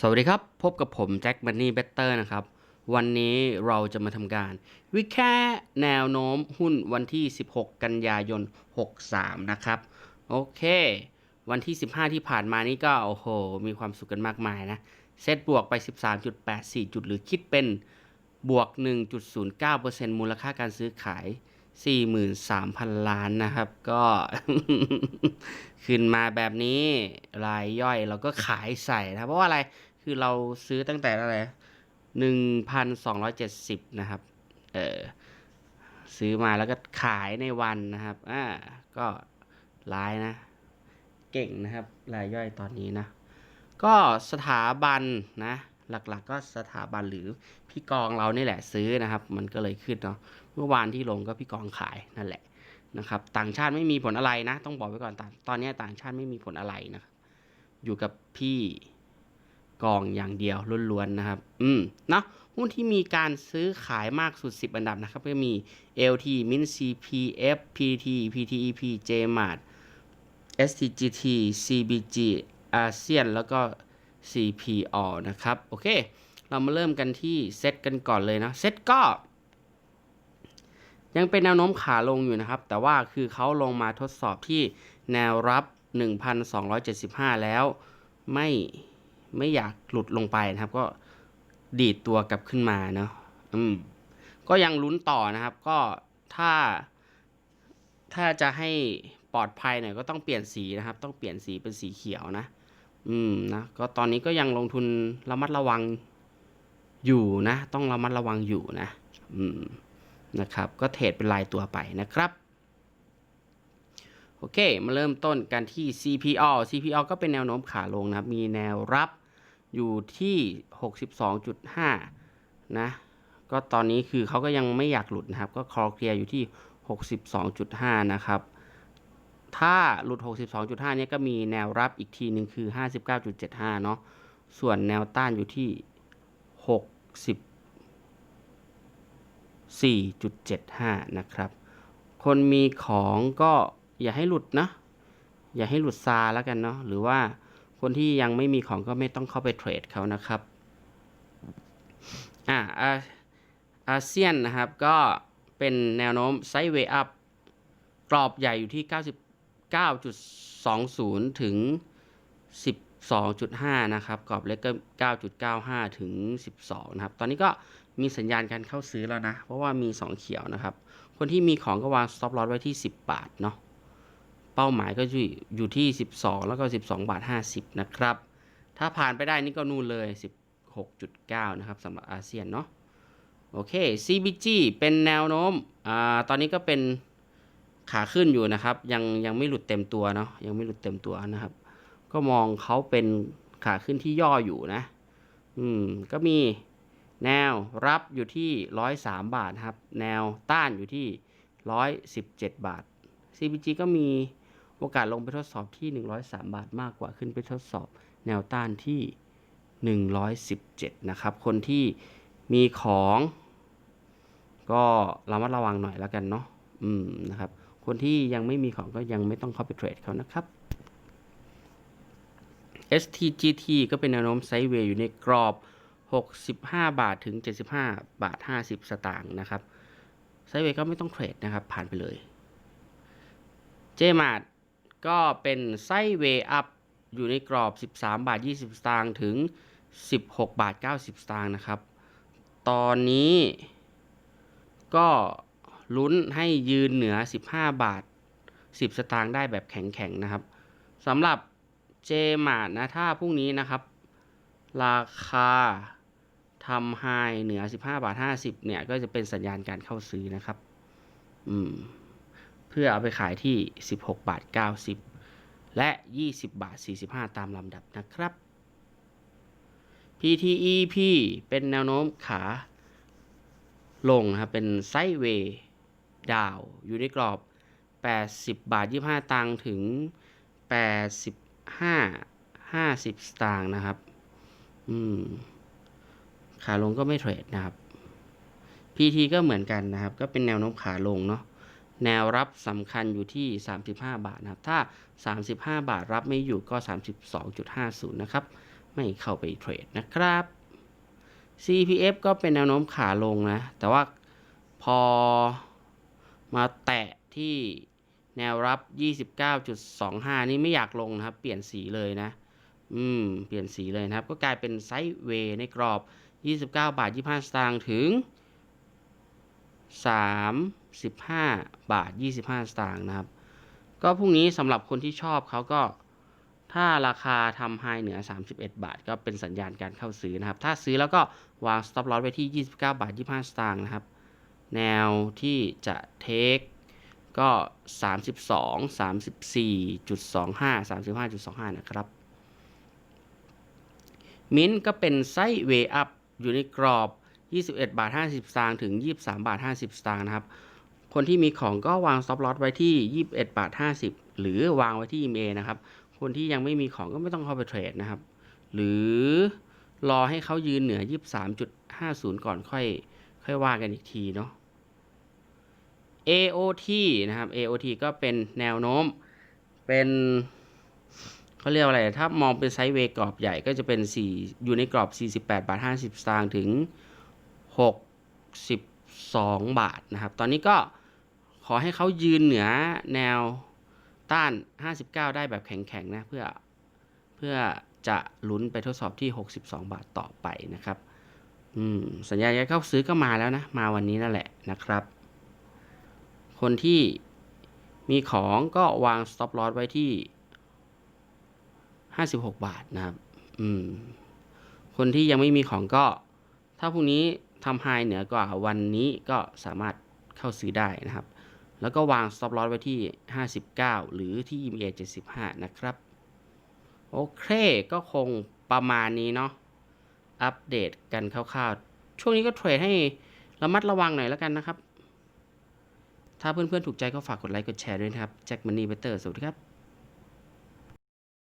สวัสดีครับ พบกับผมแจ็คบันนี่เบตเตอร์นะครับ วันนี้เราจะมาทำการ วิแค่แนวโน้มหุ้นวันที่ 16 กันยายน 63 นะครับ โอเค วันที่ 15 ที่ผ่านมานี่ก็ โอ้โห มีความสุขกันมากมายนะ เซตบวกไป 13.84 จุดหรือคิดเป็นบวก 1.09%มูลค่าการซื้อขาย 43,000 ล้านนะครับ ก็ ขึ้นมาแบบนี้รายย่อยเราก็ขายใส่นะเพราะว่าอะไรคือเราซื้อตั้งแต่อะไรหนึ่งพันสองร้อยเจ็ดสิบนะครับ เออซื้อมาแล้วก็ขายในวันนะครับ อ่า ก็ร้ายนะ เก่งนะครับ รายย่อยตอนนี้นะ ก็สถาบันนะ หลักๆก็สถาบันหรือพี่กองเรานี่แหละซื้อนะครับ มันก็เลยขึ้นเนาะเมื่อวานที่ลงก็พี่กองขายนั่นแหละนะครับ ต่างชาติไม่มีผลอะไรนะ ต้องบอกไว้ก่อนตอนตอนนี้ต่างชาติไม่มีผลอะไรนะอยู่กับพี่กองอย่างเดียวล้วนๆนะครับ อืมเนาะหุ้นที่มีการซื้อขายมากสุด 10 อันดับนะครับ ก็มี LT MinCP, FPT, PTEP JMart STGT CBG อาเซียนแล้วก็ CPO นะครับ โอเค เรามาเริ่มกันที่เซตกันก่อนเลยนะ เซตก็ ยังเป็นแนวโน้มขาลงอยู่นะครับ แต่ว่าคือเขาลงมาทดสอบที่แนวรับ 1,275 แล้วไม่ไม่อยากหลุดลงไปนะครับ ก็ดีดตัวกลับขึ้นมาเนาะอืมก็ยังลุ้นต่อนะครับ ก็ถ้า ถ้าจะให้ปลอดภัยหน่อยก็ต้องเปลี่ยนสีนะครับ ต้องเปลี่ยนสีเป็นสีเขียวนะ อืมนะก็ตอนนี้ก็ยังลงทุนระมัดระวังอยู่นะ ต้องระมัดระวังอยู่นะ อืมนะครับ ก็เทรดเป็นรายตัวไปนะครับ โอเค มาเริ่มต้นกันที่ CPO CPO ก็เป็นแนวโน้มขาลงนะมีแนวรับอยู่ที่ 62.5 นะ ก็ตอนนี้คือเขาก็ยังไม่อยากหลุดนะครับ ก็คอเคลียร์อยู่ที่ 62.5 นะครับ ถ้าหลุด 62.5 เนี่ยก็มีแนวรับอีกทีหนึ่งคือ 59.75 เนาะ ส่วนแนวต้านอยู่ที่60 4.75 นะครับ คนมีของก็อย่าให้หลุดนะ อย่าให้หลุดซาแล้วกันเนาะ หรือว่าคนที่ยังไม่มีของก็ไม่ต้องเข้าไปเทรดเขานะครับ อ่าอาอาเซียนนะครับก็เป็นแนวโน้มไซด์เวย์อัพกรอบใหญ่อยู่ที่ 90 9.20 ถึง 12.5 นะครับ กรอบเล็กก็ 9.95 ถึง 12 นะครับ ตอนนี้ก็มีสัญญาณการเข้าซื้อแล้วนะ เพราะว่ามี 2 เขียวนะครับ คนที่มีของก็วาง stop loss ไว้ที่ 10 บาทเนาะ เป้าหมายก็อยู่อยู่ที่ 12 แล้วก็ 12 บาท 50 นะครับ ถ้าผ่านไปได้นี่ก็นู่นเลย 16.9 นะครับสำหรับอาเซียนเนาะ โอเค CBG เป็นแนวโน้ม อ่า ตอนนี้ก็เป็น ขาขึ้นอยู่นะครับ ยังยังไม่หลุดเต็มตัวเนาะยังไม่หลุดเต็มตัวนะครับ ก็มองเขาเป็นขาขึ้นที่ย่ออยู่นะ อืม ก็มีแนวรับอยู่ที่103บาทครับ แนวต้านอยู่ที่117บาท CBG ก็มีโอกาสลงไปทดสอบที่103บาทมากกว่าขึ้นไปทดสอบแนวต้านที่117นะครับ คนที่มีของ ก็ระมัดระวังหน่อยแล้วกันเนาะ อืม นะครับ คนที่ยังไม่มีของก็ยังไม่ต้องเข้าไปเทรดเขานะครับ STGT ก็เป็นแนวโน้มไซด์เวย์อยู่ในกรอบ 65 บาทถึง 75 บาท 50 สตางค์นะครับ ไซด์เวย์ก็ไม่ต้องเทรดนะครับ ผ่านไปเลย เจมาร์ก็เป็นไซด์เวย์อัพอยู่ในกรอบ 13 บาท 20 สตางค์ถึง 16 บาท 90 สตางค์นะครับ ตอนนี้ก็ ลุ้นให้ยืนเหนือ 15 บาท 10 สตางค์ได้แบบแข็งๆนะครับสำหรับเจมาร์นะถ้าพรุ่งนี้นะครับ ราคาทำไฮเหนือ 15 บาท 50 เนี่ย ก็จะเป็นสัญญาณการเข้าซื้อนะครับ อืม เพื่อเอาไปขายที่ 16 บาท 90 และ 20 บาท 45 ตามลำดับนะครับ PTEP เป็นแนวโน้มขาลงนะครับ เป็นไซด์เวย์ ดาว อยู่ในกรอบ 80 บาท 25 ตังค์ถึง 85 50 สตางค์นะครับ อืม ขาลงก็ไม่เทรดนะครับ PT ก็เหมือนกันนะครับ ก็เป็นแนวโน้มขาลงเนาะแนวรับสำคัญอยู่ที่ 35 บาทนะครับ ถ้า 35 บาทรับไม่อยู่ก็ 32.50 นะครับ ไม่เข้าไปเทรดนะครับ CPF ก็เป็นแนวโน้มขาลงนะ แต่ว่าพอ มาแตะที่แนวรับ 29.25 นี่ไม่อยากลงนะครับ เปลี่ยนสีเลยนะ อืม เปลี่ยนสีเลยนะครับ ก็กลายเป็นไซด์เวย์ในกรอบ 29 บาท 25 สตางค์ถึง 35 บาท 25 สตางค์นะครับ ก็พรุ่งนี้สำหรับคนที่ชอบเขาก็ถ้าราคาทำไฮเหนือ 31 บาท ก็เป็นสัญญาณการเข้าซื้อนะครับ ถ้าซื้อแล้วก็วาง stop loss ไว้ที่ 29 บาท 25 สตางค์นะครับ แนวที่จะเทคก็ 32 34.25 35.25 นะครับ มิ้นท์ก็เป็นไซด์เวย์อัพอยู่ในกรอบ 21 บาท 50 สตางค์ถึง 23 บาท 50 สตางค์นะครับ คนที่มีของก็วาง stop loss ไว้ที่ 21 บาท 50 หรือวางไว้ที่ EMA นะครับ คนที่ยังไม่มีของก็ไม่ต้องเข้าไปเทรดนะครับ หรือรอให้เขายืนเหนือ 23.50 ก่อนค่อย ค่อยว่ากันอีกทีเนาะ AOT นะครับ AOT ก็เป็นแนวโน้ม เป็นเขาเรียกว่าอะไร ถ้ามองเป็นไซด์เวย์กรอบใหญ่ก็จะเป็น 4 อยู่ในกรอบ 48 บาท 50 สตางค์ถึง 62 บาทนะครับ ตอนนี้ก็ขอให้เขายืนเหนือแนวต้าน 59 ได้แบบแข็งๆ นะ เพื่อ เพื่อจะลุ้นไปทดสอบที่ 62 บาทต่อไปนะครับ อืม สัญญาณการเข้าซื้อก็มาแล้วนะ มาวันนี้นั่นแหละนะครับ คนที่มีของก็วาง stop loss ไว้ที่ 56 บาทนะครับอืมคนที่ยังไม่มีของก็ ถ้าพรุ่งนี้ทำไฮเหนือกว่าวันนี้ก็สามารถเข้าซื้อได้นะครับ แล้วก็วาง stop loss ไว้ที่ 59 หรือที่ EMA 75 นะครับ โอเคก็คงประมาณนี้เนาะอัปเดตกันคร่าวๆ ช่วงนี้ก็เทรดให้ระมัดระวังหน่อยแล้วกันนะครับ ถ้าเพื่อนๆถูกใจก็ฝากกดไลค์กดแชร์ด้วยนะครับแจ็คมันนี่เบเตอร์สวัสดีครับ